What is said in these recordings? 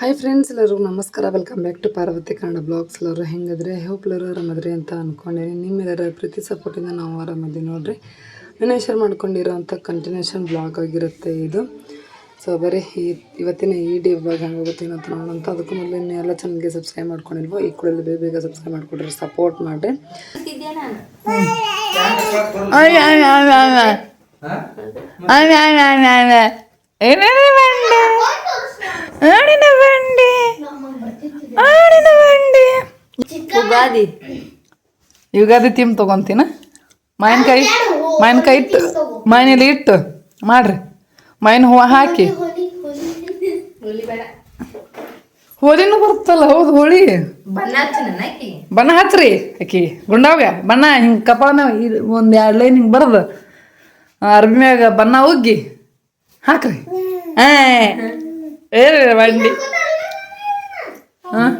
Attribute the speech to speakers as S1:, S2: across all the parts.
S1: Hi friends ಎಲ್ಲರಿಗೂ ನಮಸ್ಕಾರ. Welcome back to Parvathi Kannada blogs ಎಲ್ಲರೂ ಹೆಂಗದ್ರೆ? ಹೋಪ್ ಎಲ್ಲರೂ ಆರಾಮದ್ರಿ ಅಂತ ಅಂದ್ಕೊಂಡಿದ್ದೀನಿ ನಿಮ್ಮೆಲ್ಲರ ಪ್ರೀತಿ ಸಪೋರ್ಟಿಂದ ನಾವು ಆರಾಮದ್ದೀವಿ ನೋಡ್ರಿ. ನಾನು ಶೇರ್ ಮಾಡ್ಕೊಂಡಿರೋಂಥ ಕಂಟಿನ್ಯೂಷನ್ ಬ್ಲಾಗ್ ಆಗಿರುತ್ತೆ ಇದು. ಸೊ ಬರೀ ಈ ಇವತ್ತಿನ ಈ ಡೇ ಬ್ಲಾಗ್ ಹೆಂಗಾಗುತ್ತೆ ಅಂತ. ನೋಡೋಂಥ ಅದಕ್ಕೂ ಮೊದಲು ಇನ್ನೆಲ್ಲ ಚೆನ್ನಾಗಿ ಚಾನಲ್ಗೆ ಸಬ್ಸ್ಕ್ರೈಬ್ ಮಾಡ್ಕೊಂಡಿಲ್ವೋ ಈ ಕೂಡಲೇ ಬೇಗ ಬೇಗ ಸಬ್ಸ್ಕ್ರೈಬ್ ಮಾಡಿಕೊಡ್ರಿ. ಸಪೋರ್ಟ್ ಮಾಡಿರಿ.
S2: ಆಡಿನ ಬಂಡಿ. ಆಡಿನ ಬಂಡಿ.
S3: ಯುಗಾದಿ
S2: ಯುಗಾದಿ ತಿಮ್ ತಗೊಂತೀನ? ಮಾವಿನಕಾಯಿ ಮಾವಿನಕಾಯಿ ಇಟ್ಟು ಮಾವಿನಲ್ಲಿ ಇಟ್ಟು ಮಾಡ್ರಿ. ಮಾವಿನ ಹೂವು ಹಾಕಿ. ಹೋಳಿನೂ ಬರುತ್ತಲ್ಲ ಹೌದು ಹೋಳಿ.
S3: ಬಣ್ಣ ಹಚ್ಚು ಅಕ್ಕಿ?
S2: ಗುಂಡಾವ್ಯ ಹಚ್ರಿ ಬಣ್ಣ ಹಿಂಗೆ ಕಪಾಳನ ಒಂದು ಎರಡು ಲೈನ್ ಹಿಂಗೆ ಬರದು. ಅರ್ಬಿ ಮ್ಯಾಗ ಬಣ್ಣ ಉಗ್ಗಿ. ಹಾಕ್ರಿ. ಆ ಏರಿ ಬಂಡಿ ಹಾಂ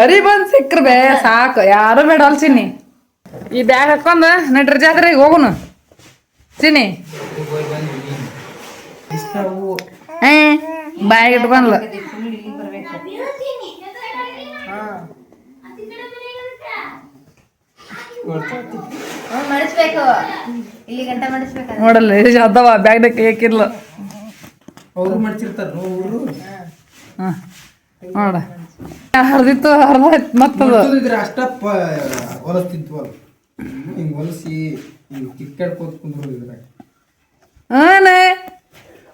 S2: ಅರಿ ಬಂದ್ ಸಿಕ್ಕ್ರ ಬೇ ಸಾಕು ಯಾರು ಬೇಡ ಅಲ್ ಚಿನ್ನಿ ಈ ಬ್ಯಾಗ್ ಹಾಕೊಂಡ್ ನಟ್ರಿ ಜಾತ್ರೆಗೆ ಹೋಗುನು ಚಿನ್ನಿ ಏ ಬ್ಯಾಗ್ ಇಟ್ಕೊಂಡ್ಲ
S3: ಮಡಿಸ್ಬೇಕು ಇಲ್ಲಿ ಗಂಟ ಮಡಿಸ್ಬೇಕು
S2: ನೋಡಲ್ಲ ಎಷ್ಟು ಅದಾವ ಬ್ಯಾಗ್ದಾಗ ಕೇಕಿಲ್ಲ
S4: ಅವರು ಮಾಡ್ಸಿರ್ತಾರ ಅವರು
S2: ಹಾಂ ನೋಡ. ಹರಿದಿತ್ತು ಹರಿದಾಯ್ತು ಮತ್ತದು.
S4: ಇದ್ರೆ ಅಷ್ಟ ಹೊಲಸ್ತಿದ್ವಲ್ಲ ಹಿಂಗ್ ಹೊಲಸಿ ಹಿಂಗ್ ಕಿಕ್ಕಾಡ್ಕೋತ ಕುಂದ್ರು ಇದ್ರಾಗ
S2: ಹಾನೇ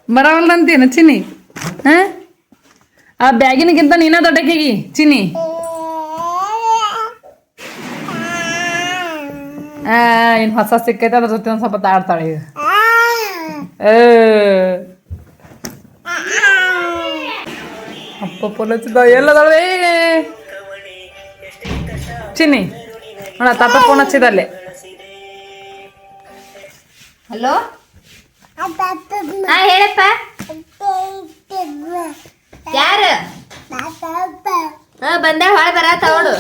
S2: ಬರವಲ್ದಂತೀನ ಚಿನ್ನಿ? ಹಾ? ಆ ಬ್ಯಾಗಿನಗಿಂತ ನೀನ ದೊಡ್ಡಕಿಗಿ ಚಿನ್ನಿ? ಆ ಇನ್ ಹೊಸ ಸಿಕ್ಕೈತೆ? ಅದ್ರ ಜೊತೆ ಒಂದ್ ಸ್ವಲ್ಪ ತಾಡ್ತಾಳೆ ಈಗ. ಅಪ್ಪ ಪೊಲಚಿದ ಎಲ್ಲದಳೆ ಚಿನ್ನಿ ನೋಡ ತಪ್ಪ ಫೋನ್ ಹಚ್ಚಿದಲ್ಲಿ
S3: ಹಲೋ? ಹಾ ಹೇಳಪ್ಪ. ಯಾರು? ಹಾ ಬಂದ ಹೊಳ ಬರ ತಗೊಳು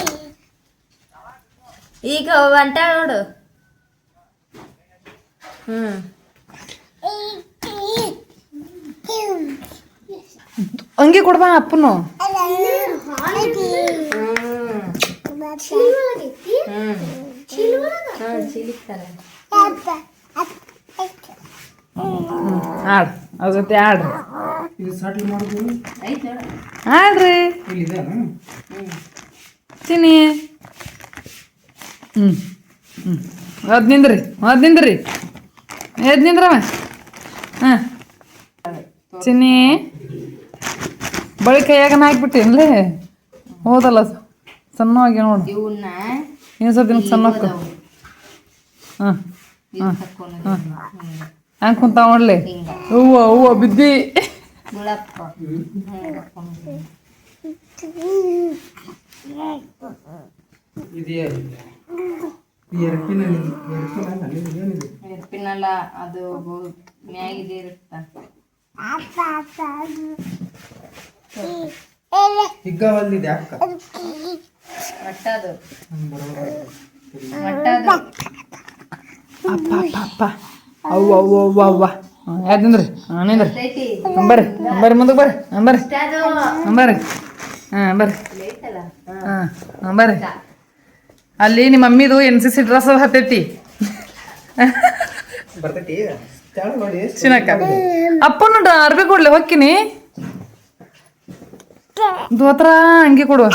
S3: ಈಗ ಹೊಂಟ ನೋಡು.
S2: ಅಂಗಿ ಕೊಡ್ಬಾ ಅಪ್ಪನು. ಆಡ್ ಅದ್ರ ಜೊತೆ ಆಡ್ರಿ ಆಡ್ರಿ ಚಿನ್ನಿ. ಹ್ಞೂ ಹ್ಞೂ ಅದ್ ನಿಂದ್ರಿ ಅದ್ ನಿಂದ್ರಿ. ಎದ್ ನಿಂದ್ರವ ಹಾಂ. ಚಿನ್ನಿ ಬಳಿ ಕೈಯಾಗ ಹಾಕ್ಬಿಟ್ಟೇನ್ಲೇ? ಹೋದಲ್ಲ ಸಣ್ಣವಾಗಿ ನೋಡು.
S3: ಇವನ್ನ
S2: ಇನ್ನೊಂದು ಸ್ವಲ್ಪ ದಿನ ಸಣ್ಣಕ್ಕೆ. ಹಾಂ
S3: ತಕ್ಕೊಂಡು
S2: ಹಂಗೆ ಕುಂತ ನೋಡ್ಲಿ? ಹೂವ ಹೂವ ಬಿದ್ದಿ.
S4: ಇದೆಯಾ ಎರಪಿನಲ್ಲಿ
S3: ಅದು ಮ್ಯಾಗಿದೆ ಇರುತ್ತ?
S4: ಹಿಗ್ಗ ಹೊಲ್ದಿದೆ ಅಕ್ಕ.
S3: ಮಟ್ಟದು. ಮಟ್ಟದು.
S2: ಅಪ್ಪ ಅಪ್ಪ ಅಪ್ಪ. ಅವ್ವ ಅವ್ವ ಅವ್ವ ಅವ್ವ ಯಾರು ನಿಂದ್ರಿ? ಹಾಂ ನಿಂದ್ರಿ.
S3: ಐತಿ
S2: ಬರ್ರಿ. ಬರ್ರಿ ಮುಂದಕ್ಕೆ ಬರ್ರಿ. ಹಾಂ ಬರ್ರಿ. ಹಾಂ ಬರ್ರಿ. ಹಾಂ. ಬರ್ರಿ. ಅಲ್ಲಿ ನಿಮ್ಮ ಮಮ್ಮಿದು ಎನ್ ಸಿ ಸಿ ಡ್ರೆಸ್ ಹತ್ತೈತಿ. ಚಿನ್ನಕ್ಕ ಅಪ್ಪನು ಅರ್ಬಿ ಕೊಡ್ಲಿ ಹೊಕ್ಕಿನಿ. ದೋತ್ರ ಅಂಗಿ ಕೊಡು.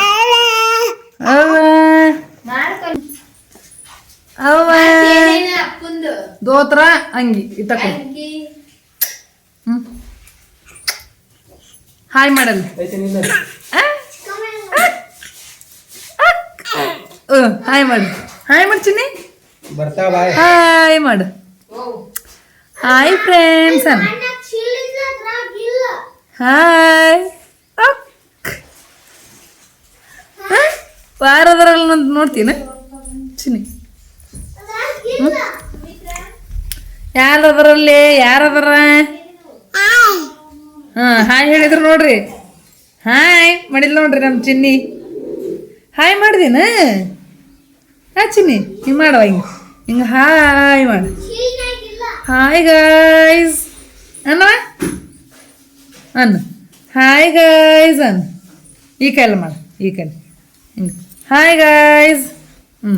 S2: ದೋತ್ರ ಅಂಗಿ ಇತ್ತಕ್ಕ ಹ್ಮ್. ಹಾಯ್ ಮಾಡಲ್
S4: ಐತೆ ನಿಂದ
S2: ಹಾಯ್ ಮಾಡು. ಹಾಯ್ ಮಾಡ್ತೀನಿ ಚಿನ್ನಿ.
S4: ಬರ್ತಾ ಬಾಯ್.
S2: ಹಾಯ್ ಮಾಡು. ಹಾಯ್ ಫ್ರೆಂಡ್ಸ್ ಅನ್ ಹಾಯ್ ವಾರದ್ರಲ್ಲಿ ನೋಡ್ತೀನಿ. ಚಿನ್ನಿ. ಯಾರದರಲ್ಲಿ? ಯಾರದರ? ಹಾಂ ಹಾಯ್ ಹೇಳಿದ್ರು ನೋಡ್ರಿ. ಹಾಯ್ ಮಾಡಿಲ್ಲ ನೋಡ್ರಿ ನಮ್ಮ ಚಿನ್ನಿ. ಹಾಯ್ ಮಾಡಿದಿನ? ಹಾ ಚಿನ್ನಿ ಹಿಂಗೆ ಮಾಡುವ ಹಿಂಗೆ. ಹಿಂಗೆ ಹಾಯ್ ಮಾಡು. ಹಾಯ್ ಗಾಯ್ಸ್ ಅನ್ನ? ಅನ್ನು. ಹಾಯ್ ಗಾಯ್ಸ್ ಅನ್ ಈ ಕೈಲಿ ಮಾಡು ಈ ಕೈಲಿ ಹಿಂಗೆ. ಹಾಯ್ ಗೈಸ್ ಹ್ಞೂ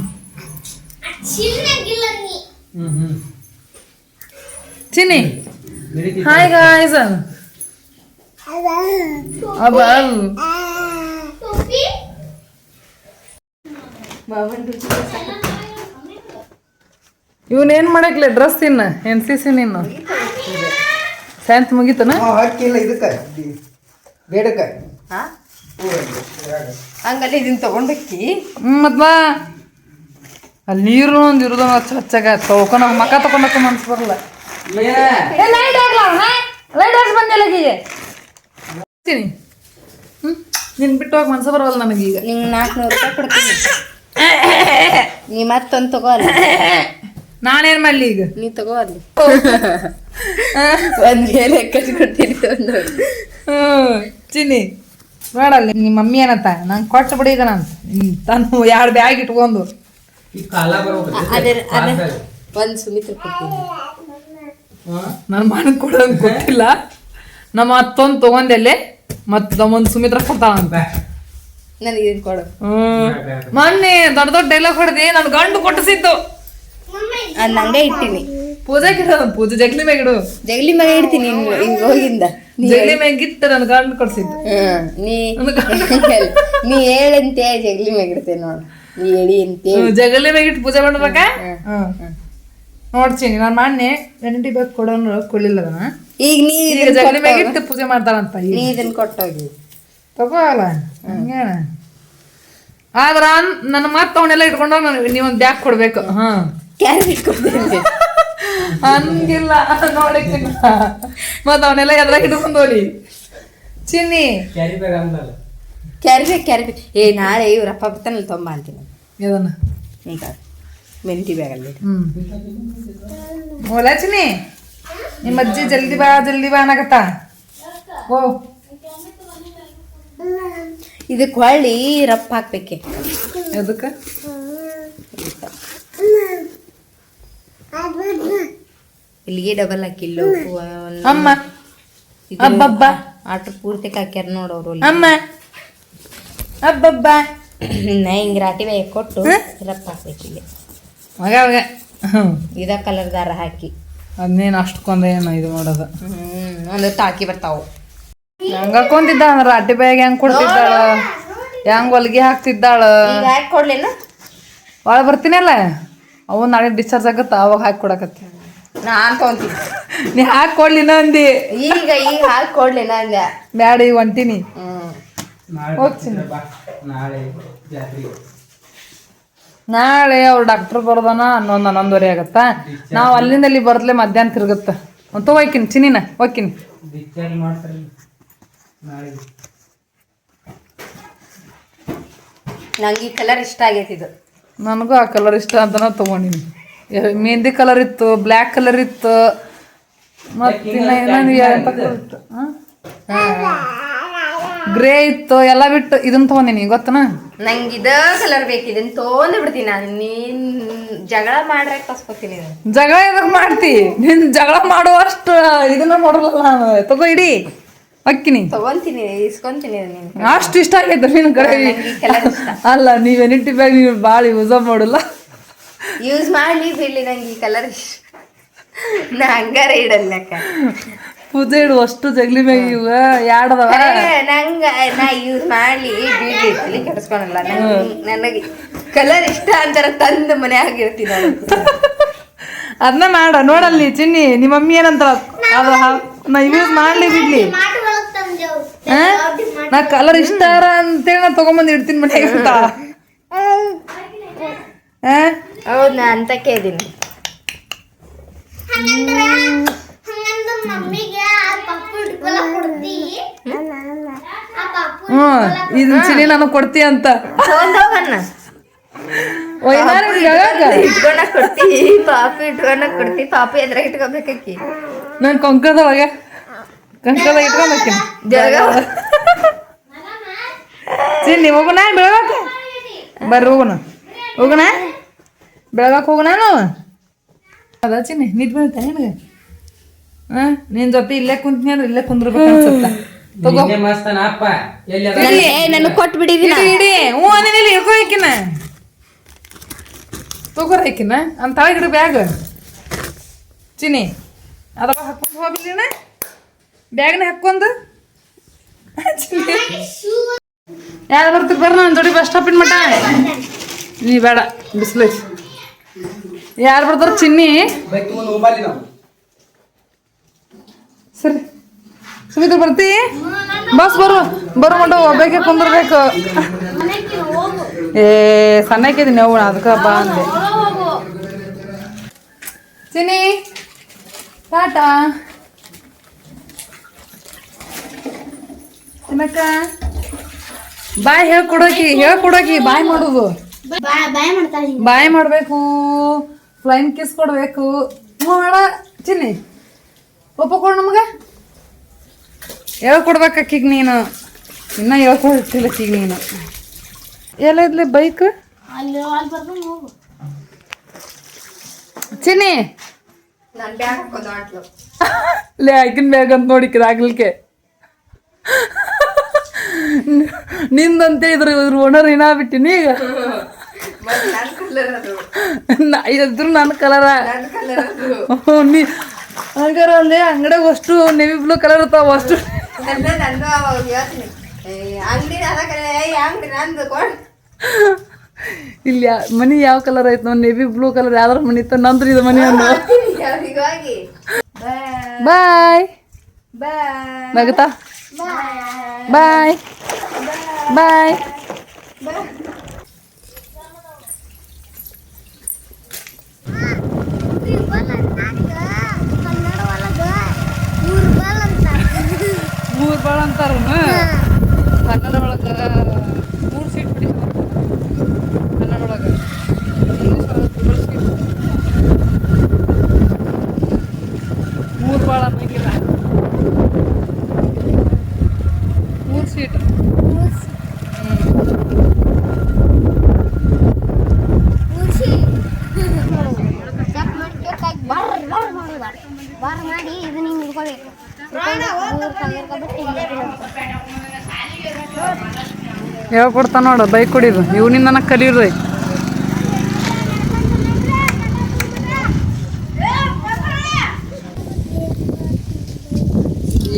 S2: ಚಿನ್ನಿ. ಹಾಯ್ ಗಾಯ್ಸ್ ಅಬ್ಬ ಇವನೇನ್ ಮಾಡಕ್ಲೆ? ಡ್ರೆಸ್ ಇನ್ನ ಎನ್ ಸಿ ಸಿ ನಿನ್ನ. ಸೆಂತ್ ಮುಗಿತನ?
S4: ಹಾಕಿಲ್ಲ ಇದಕ್ಕೆ. ಬೇಡಕ್ಕ.
S3: ಹಂಗಲ್ಲಿ ಇದನ್ನ ತಗೊಂಡಕ್ಕಿ.
S2: ಮತ್ತ ಅಲ್ಲಿ ನೀರು ಒಂದು ಇರೋದು ಹಚ್ಚ ಹಚ್ಚಾಗ ತೊಳ್ಕೊಂಡ ಮಕ ತಕೊಂಡಕ್ಕ ಮನ್ಸು ಬರಲ್ಲ. ಲೈಟ್ ಹಾಕ್ಲ ಲೈಟ್ ಹಾಕ್ಸ್ ಬಂದಿಲ್ಲ ಈಗ? ನಿನ್ ಬಿಟ್ಟು ಹೋಗಿ ಮನ್ಸ ಬರವಲ್ಲ ನನಗೀಗ.
S3: ನಿಂಗೆ ನಾಲ್ಕುನೂರು ರೂಪಾಯಿ ಕೊಡ್ತೀನಿ. ನೀ ಮತ್ತೊಂದು ತಗೋ ಅಲ್ಲಿ
S2: ನಾನೇನ್ ಮಾಡ್ಲಿ ಈಗ?
S3: ನೀ ತಗೋ ಅಲ್ಲಿ ಒಂದ್ ಮೇಲೆ ಕೊಡ್ತೀನಿ ತಗೊಂಡು
S2: ಹ್ಮ್ ಚಿನ್ನಿ ನೋಡಲ್ಲ ನಿಮ್ಮ ಮಮ್ಮಿ ಏನಂತ? ನಂಗೆ ಕೊಟ್ಟು ಬಿಡಿ ಈಗ ನಾನು. ತಾನು ಎರಡು ಬ್ಯಾಗ್ ಇಟ್ಕೊಂಡು.
S4: ಈ ಕಾಲ ಬರ್ಬೇಕು
S3: ಅದೇ ಅದೇ. ಒಂದು ಸುಮಿತ್ರ ಕೊಡ್ತೀನಿ.
S2: ನನ್ನ ಮನಗೆ ಕೊಡೋದು ಗೊತ್ತಿಲ್ಲ. ನಮ್ಮ ಮತ್ತೊಂದು ತೊಗೊಂಡೆಲ್ಲಿ ಮತ್ತು ನಮ್ಮೊಂದು ಸುಮಿತ್ರ ಕೊಡ್ತಾಳಂತ.
S3: ನನಗೆ ಇದನ್ನ ಕೊಡು.
S2: ಮೊನ್ನೆ ದೊಡ್ಡ ದೊಡ್ಡ ಡೈಲಾಗ್ ಹೊಡೆದಿ ನನ್ನ ಗಂಡು ಕೊಟ್ಟಿಸಿದ್ದು.
S3: ಅದು ನಂಗೆ ಇಟ್ಟಿನಿ.
S2: ಪೂಜೆಗೆ ಇಡು ಪೂಜೆ ಜಗ್ಲಿ ಮ್ಯಾಗ ಇಡು.
S3: ಜಗಲಿ ಮಗ ಇಡ್ತೀನಿ ಹಿಂಗ್ ಹಿಂಗ್ ಹೋಗಿಂದ. ನೀ
S2: ಜಗ್ಲಿ ಮ್ಯಾಗ ಇಟ್ಟು ನನ್ನ ಗಂಡು ಕೊಡ್ಸಿದ್ದು.
S3: ಹ್ಮ್, ನೀ ನೀ ಹೇಳಂತೆ ಜಗಲಿ ಮ್ಯಾಗ ಇಡ್ತೇನೆ ನೋಡು. ನೀ ಹೇಳಿ ಅಂತೆ
S2: ಹ್ಮ್, ಜಗಲಿ ಮ್ಯಾಗ ಇಟ್ಟು ಪೂಜೆ ಮಾಡ್ಬೇಕ ಹ್ಮ್ ನೋಡ್ತೀನಿ ನಾನು ಮೊನ್ನೆ ವೆನಿಟಿ ಬೇಕು ಕೊಡೋನು ಕೊಡ್ಲಿಲ್ಲ ಅದನ್ನ
S3: ಈಗ ನೀ
S2: ಈಗ ಜಗಲಿ ಮ್ಯಾಗ
S3: ಕೊಟ್ಟೋಗು.
S2: ಇಟ್ಟು ಪೂಜೆ ಮಾಡ್ತಾರಂತ
S3: ನೀ ಇದನ್ನ ಕೊಟ್ಟೋಗಿ.
S2: ತಗೋಲ್ಲ ಹಂಗೇನ? ಆದ್ರ ನನ್ನ ಮತ್ತೆ ಅವನ್ನೆಲ್ಲ ಇಟ್ಕೊಂಡೋಗಿ ನನಗೆ ನೀವೊಂದು ಬ್ಯಾಗ್ ಕೊಡ್ಬೇಕು ಹಾ.
S3: ಕ್ಯಾರೆಟ್ ಕೊಡ್ತೀನಿ
S2: ಹಂಗಿಲ್ಲ ನೋಡಕ್ಕೆ ಮತ್ತೆ ಅವನ್ನೆಲ್ಲ ಎದ್ರಾಗ ಇಟ್ಕೊಂಡು ಹೋಲಿ. ಚಿನ್ನಿ.
S4: ಕ್ಯಾರಿ ಬ್ಯಾಗ್ ಅಂದಲ್ಲ
S3: ಕ್ಯಾರಿ ಕ್ಯಾರೆಟ್ ಏ ನಾಳೆ ಇವ್ರಪ್ಪ ಬರ್ತಾನಲ್ಲಿ ತೊಂಬ ಅಂತೀನಿ.
S2: ಇದನ್ನ
S3: ಈಗ ಮೆಂಟಿ ಬ್ಯಾಗಲ್ಲಿ
S2: ಹ್ಮ್. ಓಲ ಚಿನ್ನಿ? ನಿಮ್ಮ ಅಜ್ಜಿ ಜಲ್ದಿ ಬಾ ಜಲ್ದಿ ಬಾ ಅನ್ನಕತ್ತ ಓ
S3: ಇದಕ್ಕೆ ಹೊಳ್ಳಿ ರಪ್ಪ ಹಾಕ್ಬೇಕೆ.
S2: ಅದಕ್ಕೆ
S3: ಇಲ್ಲಿಗೆ ಡಬಲ್ ಹಾಕಿಲ್ಲ
S2: ಅಮ್ಮ. ಅಬ್ಬಬ್ಬ.
S3: ಆಟ ಪೂರ್ತಿ ಹಾಕ್ಯಾರ ನೋಡೋರು
S2: ಅಮ್ಮ. ಅಬ್ಬಬ್ಬ.
S3: ನಾ ಹಿಂಗೆ ರಾಟಿ ಬೇಯ ಕೊಟ್ಟು ರಪ್ಪ ಹಾಕ್ಬೇಕಿಲ್ಲಿ
S2: ಮಗ ಮಗ. ಹ್ಮ್
S3: ಇದ ಕಲರ್ ದಾರ ಹಾಕಿ.
S2: ಅದನ್ನೇನು ಅಷ್ಟಕ್ಕೊಂದು ಏನು ಇದು ಮಾಡೋದು.
S3: ಹ್ಞೂ ಒಂದು ತಾಕಿ ಬರ್ತಾವು.
S2: ಹೆಂಗ ಕೊಂದಿದ್ದ ಅಂದ್ರ ಅಡ್ಡಿ ಬ್ಯಾಗ್ ಹೆಂಗ್ ಕೊಡ್ತಿದ್ದಾಳ ಹೆಂಗ್ ಹೊಲಿಗೆ ಹಾಕ್ತಿದ್ದಾಳ?
S3: ಈಗ ಹಾಕಿ ಕೊಡ್ಲೇನ?
S2: ಒಳ ಬರ್ತೀನಲ್ಲ? ಅವು ನಾಳೆ ಡಿಸ್ಚಾರ್ಜ್ ಆಗತ್ತ ಅವಾಗ ಹಾಕಿ ಕೊಡಕತ್ತಿ.
S3: ನಾನ್ ತಗೊಂತೀನಿ.
S2: ನೀ ಹಾಕಿ ಕೊಡ್ಲಿನ ಅಂದಿ?
S3: ಈಗ ಈಗ ಹಾಕಿ ಕೊಡ್ಲೇನ ಅಂದೆ.
S2: ಬ್ಯಾಡ ಈಗ ಹೊಂಟೀನಿ.
S4: ನಾಳೆ
S2: ಹೋಗ್ತೀನಿ.
S4: ಬಾ. ನಾಳೆ
S2: ಅವ್ರು ಡಾಕ್ಟರ್ ಬರ್ದಾನ ಹನ್ನೊಂದು ಹನ್ನೊಂದುವರೆ ಆಗತ್ತ. ನಾವು ಅಲ್ಲಿಂದ ಅಲ್ಲಿ ಬರ್ತಲೆ ಮಧ್ಯಾಹ್ನ ತಿರುಗತ್ತ. ಅಂತ ಹೋಯ್ಕಿನಿ ಚಿನ್ನಿನ ಹೋಗ್ಕಿನಿ
S3: ನಂಗೆ ಈ ಕಲರ್ ಇಷ್ಟ ಆಗೈತಿ ಇದು.
S2: ನನಗೂ ಆ ಕಲರ್ ಇಷ್ಟ ಅಂತನ ತಗೊಂಡಿನಿ. ಮೆಹಂದಿ ಕಲರ್ ಇತ್ತು ಬ್ಲ್ಯಾಕ್ ಕಲರ್ ಇತ್ತು. ಮತ್ತೆ ಗ್ರೇ ಇತ್ತು ಎಲ್ಲ ಬಿಟ್ಟು ಇದನ್ನ ತಗೊಂಡಿನಿ ಗೊತ್ತನ?
S3: ನಂಗೆ ಇದ ಕಲರ್ ಬೇಕು ಇದನ್ನ ತೊಗೊಂಡು ಬಿಡ್ತೀನಿ ನಾನು. ನೀನ್ ಜಗಳ ಮಾಡ್ರೆ ಕಸ್ಕೊತೀನಿ
S2: ಜಗಳ ಎದಕ್ ಮಾಡ್ತಿ? ನಿನ್ ಜಗಳ ಮಾಡುವಷ್ಟು ಇದನ್ನ ಮಾಡಲ್ಲ ನಾನು. ತಗೋ ಇಡಿ. ಅಕ್ಕಿನಿ.
S3: ತಗೊಂತೀನಿ ಇಸ್ಕೊಂತೀನಿ ನೀನು
S2: ಅಷ್ಟು ಇಷ್ಟ ಆಗೈತೆ ನಿನ್ ಕಡೆ. ಅಲ್ಲ ನೀವೇನು ಇಟ್ಟಿ ಬ್ಯಾಗ್ ನೀವು ಭಾಳ ಯೂಸ ಮಾಡಲ್ಲ.
S3: ಯೂಸ್ ಮಾಡಿ ಬಿಡ್ಲಿ ನಂಗೆ ಈ ಕಲರ್ ಇಷ್ಟ. ನಾ ಹಂಗಾರ ಇಡಲ್ಲ
S2: ಪೂಜೆ ಇಡು ಅಷ್ಟು ಜಗ್ಲಿ ಮ್ಯಾಗ ಇವ ಯಾಡದವ
S3: ನಂಗ ನಾ ಯೂಸ್ ಮಾಡ್ಲಿ ಬಿಡ್ಲಿ ತಲೆ ಕೆಡಿಸ್ಕೊಳಲ್ಲ. ನನಗೆ ಕಲರ್ ಇಷ್ಟ ಅಂತಾರ ತಂದು ಮನೆ ಆಗಿರ್ತೀನಿ ನಾನು
S2: ಅದನ್ನ ಮಾಡ ನೋಡಲ್ಲಿ ಚಿನ್ನಿ ನಿಮ್ಮ ಮಮ್ಮಿ ಏನಂತ ಅದು ನಾ ಯೂಸ್ ಮಾಡ್ಲಿ ಬಿಡ್ಲಿ? ನಾ ಕಲರ್ ಇಷ್ಟ ಅರ ಅಂತೇಳಿ ನಾ ತಗೊಂಬಂದು ಇಡ್ತೀನಿ ಮನೆಗೆ ಅಂತ. ಆ?
S3: ಹೌದು ನಾ ಅಂತ ಕೇಳಿದೀನಿ.
S2: ಹ್ಮ್. ಇದನ್ ಚಿನ್ನಿ ನನಗೆ ಕೊಡ್ತಿ ಅಂತ.
S3: ಇಟ್ಕೊಂಡ ಕೊಡ್ತಿ ಪಾಪಿ ಇಟ್ಕೊಂಡ ಕೊಡ್ತಿ ಪಾಪಿ ಎದ್ರಾಗ ಇಟ್ಕೊಬೇಕಿ
S2: ನಾನು ಕೊಂಕದೊಳಗೆ ಕಂಕದ ಇಟ್ಕೊಂಡಕ್ಕಿನಿ
S3: ಜಾಗ
S2: ಚಿಲ್ಲಿ ಹೋಗುಣ ಬೆಳಗಾಕ. ಬರ್ರಿ ಹೋಗುಣ. ಹೋಗುಣ? ಬೆಳಗಾಕ ಹೋಗುಣ ಅದ ಚಿನ್ನಿ ನಿದ್ ಬೀಳ್ತಾ ನಿನಗೆ? ಹಾ ನಿನ್ ಜೊತೆ ಇಲ್ಲೇ ಕುಂತ್ನಿ ಅಂದ್ರೆ ಇಲ್ಲೇ ಕುಂದ್ರಬೇಕು ಅನ್ಸುತ್ತ? ತಗೋ.
S4: ಮಸ್ತನ ಅಪ್ಪ ಎಲ್ಲಿ ಅದ?
S3: ಏ ಬಿಡಿದಿನ
S2: ಇಡಿ ಇಡಿ. ಹ್ಞೂ ಅಂದಿನಿಲ್ಲ ಇಳ್ಕೊ ಆಕಿನ ತಗೋರ ಆಕಿನ ಅಂತ ಗಿಡ ಬ್ಯಾಗ್. ಚಿನ್ನಿ ಅದಾಗ ಹಾಕೊಂಡು ಹೋಗ್ಲಿನ ಬ್ಯಾಗ್ನ ಹಾಕ್ಕೊಂಡು. ಯಾರು ಬರ್ತೀರಿ ಬರ್ರಿ ನನ್ನ ಜೋಡಿ ಬಸ್ ಸ್ಟಾಪಿನ ಮಟ ನೀ ಬೇಡ ಬಿಸಿಲು ಯಾರು ಬರ್ತಾರ ಚಿನ್ನಿ. ಸರಿ. ಸುಮಿತ್ರ ಬರ್ತಿ. ಬಸ್ ಬರು ಬರು ಮಂಡ ಒಬ್ಬಕ್ಕೆ ಕುಂದಿರ್ಬೇಕು. ಏ ಸಣ್ಣಕ್ಕಿದ್ದೀನಿ ನೋವು ಅದಕ್ಕೆ ಬಾ ಅಂದೆ. ಚಿನ್ನಿ ಟಾಟಾ. ಚಿನ್ನಕ್ಕ ಬಾಯ್ ಹೇಳ್ಕೊಡೋಕಿ ಹೇಳ್ಕೊಡೋಕಿ ಬಾಯ್ ಮಾಡೋದು. ಬಾಯ್ ಮಾಡಬೇಕು. ಫ್ಲೈನ್ ಕಿಸ್ ಕೊಡಬೇಕು. ಮಾಡ ಚಿನ್ನಿ. ಒಪ್ಪಿಕೊಡು ನಮಗೆ? ಹೇಳ್ಕೊಡ್ಬೇಕು ಅಕ್ಕಿಗೆ ನೀನು. ಇನ್ನ ಹೇಳ್ಕೊಡ್ತಿಲ್ಲ ಅಕ್ಕಿಗೆ ನೀನು. ಎಲ್ಲ ಇದ್ಲಿ ಬೈಕ್? ಚಿನ್ನಿ. ಲೇ ಆಕಿನ ಬ್ಯಾಗ್ ಅಂತ ನೋಡಿಕ್ಕಿದ ಆಗ್ಲಿಕ್ಕೆ ನಿಂದಂತೆ ಇದ್ರ ಇದ್ರ ಓನರ್ ಏನ ಬಿಟ್ಟಿನಿ ಈಗ. ಇದ್ರ ನನ್ನ ಕಲರ ನೀ ಹಂಗಾರ ಅಲ್ಲಿ ಅಂಗಡಿಯಾಗ ಅಷ್ಟು ನೆವಿ ಬ್ಲೂ ಕಲರ್ ಇರ್ತಾವ ಅಷ್ಟು. ಇಲ್ಲಿ ಮನಿ ಯಾವ ಕಲರ್ ಐತೆ ನೋಡಿ ನೆವಿ ಬ್ಲೂ ಕಲರ್ ಯಾವ್ದಾರ ಮನಿ ಇತ್ತು ನಂದ್ರ ಇದು ಮನಿ ಅನ್ನೋ
S3: ಬಾಯ್
S2: ಬಾಯ್
S3: ಬಾಯ್
S2: ನಗತಾ? ಬಾಯ್ ಬಾಯ್ ಮೂರು ಬಾಳ ಅಂತಾರ ಕನ್ನಡ ಒಳಗೆ ಮೂರು ಸೀಟ್ ಬಿಡಿ ಕನ್ನಡ ಒಳಗೆ ಇಂಗ್ಲೀಷ್ ಒಳಗೆ ತ್ರಿಬಲ್ ಸೀಟ್ ಮೂರು ಬಾಳ ಅನ್ನಂಗಿಲ್ಲ ಮೂರು ಸೀಟ್
S5: ಮಾಡಿ ಇದನ್ನ ಹಿಂಗೆ ಹಿಡ್ಕೋಬೇಕು
S2: ಹೇಳ್ಕೊಡ್ತಾನ ನೋಡು, ಬೈಕ್ ಕುಡಿದು. ಇವನಿಂದ ನನಗೆ ಕಲಿಯೋದು.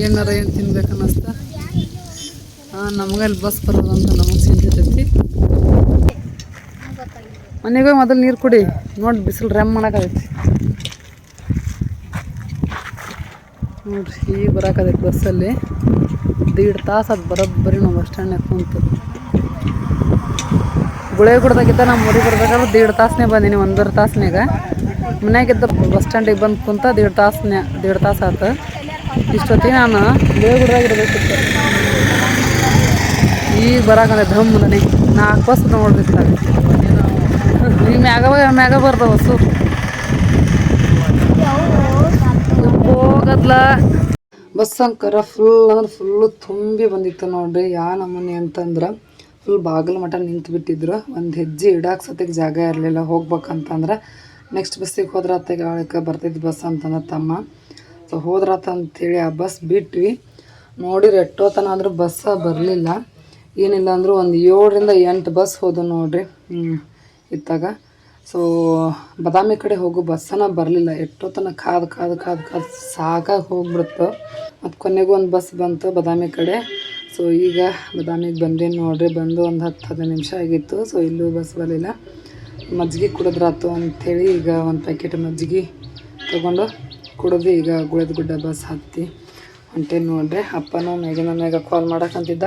S2: ಏನಾರ ಏನು ತಿನ್ಬೇಕು ಅನ್ನಿಸ್ತ? ಹಾಂ, ನಮ್ಗೆ ಅಲ್ಲಿ ಬಸ್ ಬರೋದಂತ ನಮಗೆ ಚಿಂತಿತೈತಿ ಮನೆಗೆ ಹೋಗಿ ಮೊದಲು ನೀರು ಕುಡಿ. ನೋಡಿ ಬಿಸಿಲು ರೆಮ್ ಮಾಡೋಕ್ಕಾಗೈತಿ ನೋಡ್ರಿ ಈಗ ಬರೋಕ್ಕಾಗೈತಿ ಬಸ್ಸಲ್ಲಿ. ದೀಡ್ ತಾಸು ಅದು ಬರೋಬ್ಬರಿ ನಾವು ಬಸ್ ಸ್ಟ್ಯಾಂಡ್ ಕುಂತು. ಗುಳೆ ಗುಡ್ದಾಗಿದ್ದ ನಮ್ಮ ಊರಿಗೆ ಬರ್ಬೇಕಾದ್ರೆ ದೀಡ್ ತಾಸನೇ ಬಂದೀನಿ, ಒಂದೂವರೆ ತಾಸ್ನ್ಯಾಗ. ಮನ್ಯಾಗಿದ್ದ ಬಸ್ ಸ್ಟ್ಯಾಂಡಿಗೆ ಬಂದು ಕುಂತ ದೀಡ್ ತಾಸನೇ ದೀಡ್ ತಾಸು ಆತು. ಇಷ್ಟೊತ್ತಿಗೆ ನಾನು ಗುಳೆ ಗುಡ್ದಾಗ ಇರಬೇಕಿತ್ತು. ಈಗ ಬರಾಕಂದೆ ಧಮ್ ನನಗೆ ನಾಲ್ಕು ಬಸ್ ನೋಡ್ಬೇಕು ಈಗ ಮ್ಯಾಗ ಮ್ಯಾಗ ಬರ್ದ ಬಸ್ಸು ಹೋಗದ್ಲ. ಬಸ್ ಅಂಕರ ಫುಲ್ ಅಂದ್ರೆ ಫುಲ್ಲು ತುಂಬಿ ಬಂದಿತ್ತು ನೋಡ್ರಿ, ಯಾ ನಮ್ಮನೆ ಅಂತಂದ್ರೆ. ಫುಲ್ ಬಾಗಿಲು ಮಠ ನಿಂತು ಬಿಟ್ಟಿದ್ರು ಒಂದು ಹೆಜ್ಜೆ ಇಡಕ್ಕೆ ಸತಿಗೆ ಜಾಗ ಇರಲಿಲ್ಲ. ಹೋಗ್ಬೇಕಂತಂದ್ರೆ ನೆಕ್ಸ್ಟ್ ಬಸ್ಸಿಗೆ ಹೋದ್ರ ಅತ್ತಕ್ಕೆ ಬರ್ತೈತಿ ಬಸ್ ಅಂತಂದ ತಮ್ಮ. ಸೊ ಹೋದ್ರಾತ ಅಂಥೇಳಿ ಆ ಬಸ್ ಬಿಟ್ವಿ. ನೋಡಿರಿ ಎಷ್ಟೋತನ ಆದರೂ ಬಸ್ಸ ಬರಲಿಲ್ಲ. ಏನಿಲ್ಲ ಅಂದರೂ ಒಂದು ಏಳರಿಂದ ಎಂಟು ಬಸ್ ಹೋದವು ನೋಡ್ರಿ. ಇತ್ತಾಗ. ಸೊ ಬದಾಮಿ ಕಡೆ ಹೋಗೋ ಬಸ್ಸನ ಬರಲಿಲ್ಲ. ಎಷ್ಟೊತ್ತನ ಕಾದು ಕಾದು ಕಾದು ಕಾದು ಸಾಕಾಗಿ ಹೋಗ್ಬಿಡ್ತು. ಮತ್ತು ಕೊನೆಗೂ ಒಂದು ಬಸ್ ಬಂತು ಬದಾಮಿ ಕಡೆ. ಸೊ ಈಗ ಬದಾಮಿಗೆ ಬಂದೆ ನೋಡ್ರಿ, ಬಂದು ಒಂದು ಹತ್ತು ಹದಿನೈದು ನಿಮಿಷ ಆಗಿತ್ತು. ಸೊ ಇಲ್ಲೂ ಬಸ್ ಬರಲಿಲ್ಲ. ಮಜ್ಜಿಗೆ ಕುಡಿದ್ರಾತು ಅಂಥೇಳಿ ಈಗ ಒಂದು ಪ್ಯಾಕೆಟ್ ಮಜ್ಜಿಗೆ ತೊಗೊಂಡು ಕುಡಿದು ಈಗ ಗುಳದ ಗುಡ್ಡ ಬಸ್ ಹತ್ತಿ ಹೊಂಟೇನು ನೋಡ್ರಿ. ಅಪ್ಪನೂ ಮೇಘನ ಮೇಗ ಕಾಲ್ ಮಾಡಕ್ಕಂತಿದ್ದ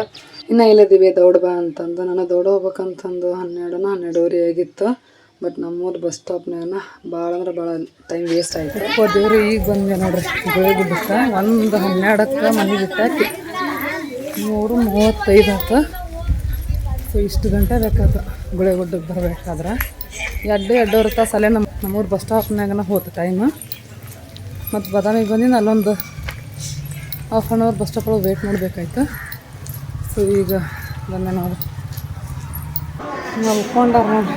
S2: ಇನ್ನು ಇಲ್ಲದಿವೆ ದೌಡ್ ಬಾ ಅಂತಂದು. ನಾನು ದೌಡ ಹೋಗ್ಬೇಕಂತಂದು ಹನ್ನೆರಡನೂ ಹನ್ನೆರಡುವರೆ ಆಗಿತ್ತು. ಬಟ್ ನಮ್ಮೂರು ಬಸ್ ಸ್ಟಾಪ್ನಾಗ ಭಾಳ ಅಂದ್ರೆ ಭಾಳ ಟೈಮ್ ವೇಸ್ಟ್ ಆಯಿತು. ಹೋದೇವ್ರಿ ಈಗ ಬಂದ್ವಿ ನೋಡ್ರಿ. ಗುಳಗುಡ್ಡಕ್ಕೆ ಒಂದು ಹನ್ನೆರಡಕ್ಕೆ ಮನೆ ಮೂರು ಮೂವತ್ತೈದು ಆಯ್ತು ಸೊ ಇಷ್ಟು ಗಂಟೆ ಬೇಕಾಯ್ತು ಗುಳೆಗುಡ್ಡಕ್ಕೆ ಬರಬೇಕಾದ್ರೆ. ಎರಡು ಎರಡೂವರೆ ತಾಸು ಅಲ್ಲೇ ನಮ್ಮ ನಮ್ಮೂರು ಬಸ್ ಸ್ಟಾಪ್ನಾಗನ ಹೋತು ಟೈಮ್ ಮತ್ತು ಬಾದಾಮಿಗೆ ಬಂದಿನ ಅಲ್ಲೊಂದು half an hour bus stop ಒಳಗೆ ವೇಟ್ ಮಾಡಬೇಕಾಯ್ತು. ಸೊ ಈಗ ಬಂದೆ ನೋಡಿ ಉಳ್ಕೊಂಡಾರ ನೋಡಿ.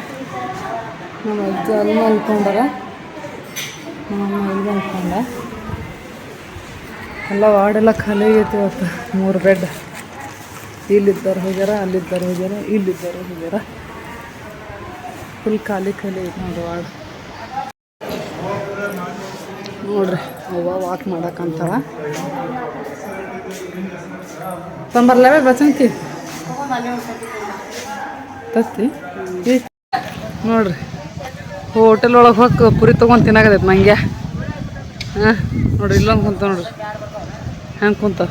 S2: ನಮ್ಮ ಅಜ್ಜ ಅಲ್ಲಿ ಅಂದ್ಕೊಂಡಾರ ನಮ್ಮ ಇಲ್ಲಿ ಅನ್ಕೊಂಡ. ಎಲ್ಲ ವಾರ್ಡೆಲ್ಲ ಖಾಲಿ ಆಗೈತಿ ಇವತ್ತು, ಮೂರು ಬೆಡ್. ಇಲ್ಲಿದ್ದವ್ರು ಹೋಗ್ಯಾರ ಅಲ್ಲಿದ್ದವ್ರು ಹೋಗ್ಯಾರ ಇಲ್ಲಿದ್ದವ್ರು ಹೋಗ್ಯಾರ. ಫುಲ್ ಖಾಲಿ ಖಾಲಿ ಐತಿ ನೋಡ್ರಿ ವಾರ್ಡ್ ನೋಡ್ರಿ, ಅವ್ವ ವಾಕ್ ಮಾಡಕ್ಕಂತವ ತಂಬರ್ಲವೇ ಬಸಂತಿ? ತತ್ತಿ? ನೋಡ್ರಿ ಹೋಟೆಲ್ ಒಳಗೆ ಹೋಗಿ ಪುರಿ ತೊಗೊಂಡು ತಿನ್ನಾಗದೈತೆ ನನಗೆ ಹಾಂ, ನೋಡ್ರಿ, ಇಲ್ಲೊಂದು ಕುಂತ ನೋಡ್ರಿ. ಹೆಂಗೆ ಕುಂತ.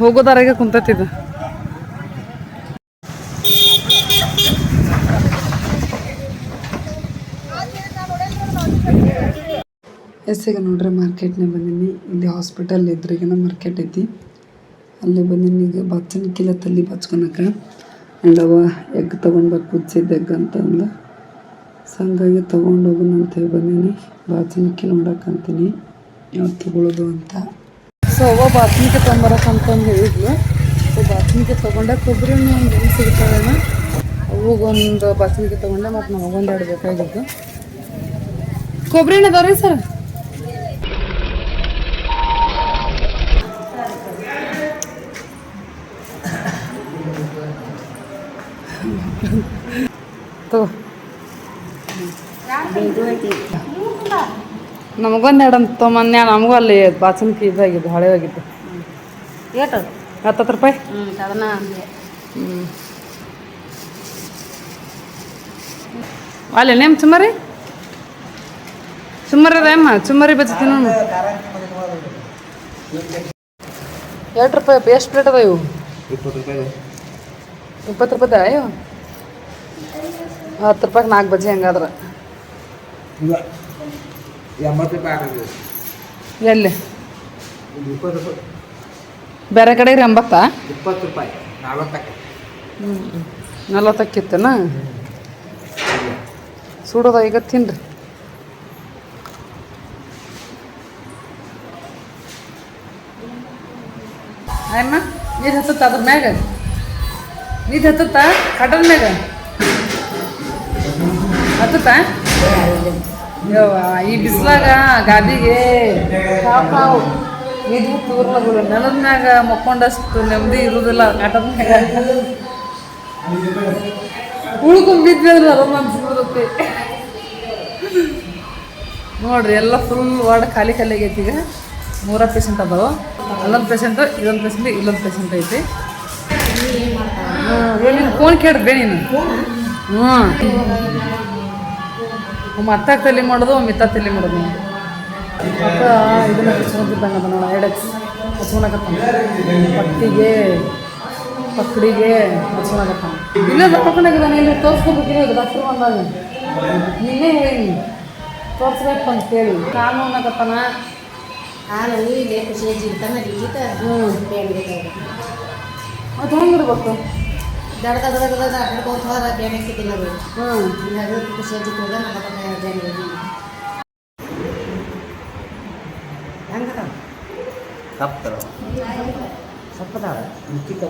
S2: ಹೋಗೋದಾರಾಗೆ ಕುಂತೈತಿದು. ಎಸ್ಸಿಗೆ ನೋಡ್ರಿ ಮಾರ್ಕೆಟ್ನಾಗ ಬಂದೀನಿ. ಇಲ್ಲಿ ಹಾಸ್ಪಿಟಲ್ ಎದುರಿಗೆನ ಮಾರ್ಕೆಟ್ ಐತಿ. ಅಲ್ಲಿ ಬಂದೀನಿ, ಈಗ ಕಿಲ ತಲ್ಲಿ ಬಚ್ಕೊಳಕ ಆ್ಯಂಡ್ ಅವ ಎಗ್ ತೊಗೊಂಡ್ಬೇಕು ಕುದಿಸಿದ ಎಗ್ ಅಂತ ಅಂದ ಸೊ ಹಂಗಾಗಿ ತೊಗೊಂಡೋಗೋಣ ಅಂತೇಳಿ ಬಂದೀನಿ. ಬಾಚನಿಕೆ ನೋಡಕ್ಕಂತೀನಿ ಯಾವ್ದು ತೊಗೊಳ್ಳೋದು ಅಂತ. ಸೊ ಅವ ಬಾಚನಿಕೆ ತೊಗೊಂಬರಕ್ಕಂತಂದು ಹೇಳಿದ್ಲು ಸೊ ಬಾಚನಿಕೆ ತೊಗೊಂಡೆ ಕೊಬ್ಬರಿ ಎಣ್ಣೆ ಒಂದು ಎಲ್ಲಿ ಸಿಗ್ತಾವೇನ ಅವಾಗೊಂದು ಬಾಚನಿಕೆ ತೊಗೊಂಡೆ ಮತ್ತು ನಮಗೊಂದು ಎರಡು ಬೇಕಾಗಿದ್ದು ಕೊಬ್ಬರಿ ಎಣ್ಣೆ ಅದಾವ್ರಿ ಸರ್ ತಗೋ ನಮಗೊಂದು ಎರಡು ಅಂತ ತೊಗೊಂಬಂದ್ಯಾ ನಮಗೂ ಅಲ್ಲಿ ಬಾಚನ್ಕಿ ಇದಾಗಿದ್ದು ಹಳೆ ಹೋಗಿದ್ದು
S3: ಏಟು?
S2: ಹತ್ತತ್ತು ರೂಪಾಯಿ?
S3: ಹ್ಞೂ ಅದನ್ನ
S2: ಹ್ಞೂ ಅಲ್ಲಿ ನೇಮ್ ಚುಮ್ಮರಿ ಚುಮ್ಮರಿ ಅದೇಮ್ಮ ಚುಮ್ಮರಿ ಬಜ್ಜಿ ತಿನ್ನೋಣ. ಎರಡು ರೂಪಾಯಿ ಎಷ್ಟು ಪ್ಲೇಟ್ ಅದ ಇವು?
S4: ಇಪ್ಪತ್ತು ರೂಪಾಯಿ
S2: ಇಪ್ಪತ್ತು ರೂಪಾಯಿ ಇವು? ಹತ್ತು ರೂಪಾಯಿಗೆ ನಾಲ್ಕು ಬಜ್ಜಿ ಹೆಂಗಾದ್ರೆ.
S4: ಇಲ್ಲ. ಎಂಬತ್ತು ರೂಪಾಯಿ ಹಾಕಿದ್ವಿ
S2: ಎಲ್ಲಿ?
S4: ಇದು ಇಪ್ಪತ್ತು ರೂಪಾಯಿ.
S2: ಬೇರೆ ಕಡೆ ಎಂಬತ್ತಾ?
S4: ಇಪ್ಪತ್ತು ರೂಪಾಯಿ ನಲ್ವತ್ತಕ್ಕೆ.
S2: ಹ್ಞೂ ನಲ್ವತ್ತಕ್ಕಿತ್ತನ? ಸುಡೋದ ಈಗ ತಿನ್ರಿ. ಅಮ್ಮ ನೀರು ಹತ್ತತ್ತ ಅದ್ರ ಮ್ಯಾಗ? ನೀರು ಹತ್ತತ್ತ? ಕಟನ್ ಮ್ಯಾಗ? ಹತ್ತತ್ತ? ಈ ಬಿಸ್ಲಾಗ ಗಾದಿಗೆ ಇದು ತೂರ್ಲಗಳು ನೆಲದ ಮ್ಯಾಗ ಮಕ್ಕೊಂಡಷ್ಟು ನೆಮ್ಮದಿ ಇರುವುದಿಲ್ಲ ಕಾಟದ್ನಾಗ ಅನ್ಸ್ಬಿಡುತ್ತೆ. ನೋಡ್ರಿ, ಎಲ್ಲ ಫುಲ್ ವಾರ್ಡ್ ಖಾಲಿ ಖಾಲಿ ಆಗೈತಿ ಈಗ. ಮೂರ ಪೇಷಂಟ್ ಅದಾವ. ಅಲ್ಲೊಂದು ಪೇಷಂಟ್ ಇದೊಂದು ಪೇಷಂಟ್ ಇಲ್ಲೊಂದು ಪೇಷಂಟ್ ಐತಿ. ಫೋನ್ ಕೇಳ್ಬೇ ನೀನು. ಹ್ಞೂ ಒಮ್ಮೆ ಅತ್ತಾಗ ತಲೆ ಮಾಡೋದು ಒಮ್ಮೆ ಇತ್ತ ತಲೆ ಮಾಡೋದು ಅಕ್ಕ ಇದನ್ನ ಹಚ್ಕೊಂತಿದ್ದಂಗೆ ಅದ ನೋಡ ಎಡೆಕ್ಸ್ ಹಚ್ಕೊಳಕತ್ತ ಪಟ್ಟಿಗೆ ಪಕ್ಕಡಿಗೆ ಹಚ್ಕೊಳಕತ್ತ ಇಲ್ಲ ದಪ್ಪಕೊಂಡಾಗಿದ್ದಾನೆ ಇಲ್ಲಿ ತೋರಿಸ್ಕೋಬೇಕಿಲ್ಲ ಡಾಕ್ಟ್ರ್ ಬಂದಾಗ. ನೀನೇ ಹೇಳಿ. ತೋರಿಸ್ಬೇಕು ಅಂತ ಹೇಳಿ. ಕಾಲು ಅನ್ನಕತ್ತಾನ
S5: ನಾನು ಇಲ್ಲೇ ಖುಷಿ ಜೀವಿತಾನ ಹ್ಞೂ
S2: ಅದು ಹೆಂಗಿರ್ಬೇಕು?
S5: ದಡ ದಡ ದಡ ದಡ ಅಡ್ಡಾಡ್ಕೊಂತ ಹೋದ ಬೇರೆ ಸಿಕ್ಕಿಲ್ಲ ಅದು
S2: ಹ್ಞೂ
S5: ಹಿಂಗಾಗಿ ಖುಷಿ ಜೀವಿತ ನಮ್ಮ ಬೇರೆ ಹೆಂಗದ
S4: ತಪ್ಪು
S5: ಸಪ್ಪದಾವ
S4: ಚಿಕ್ಕ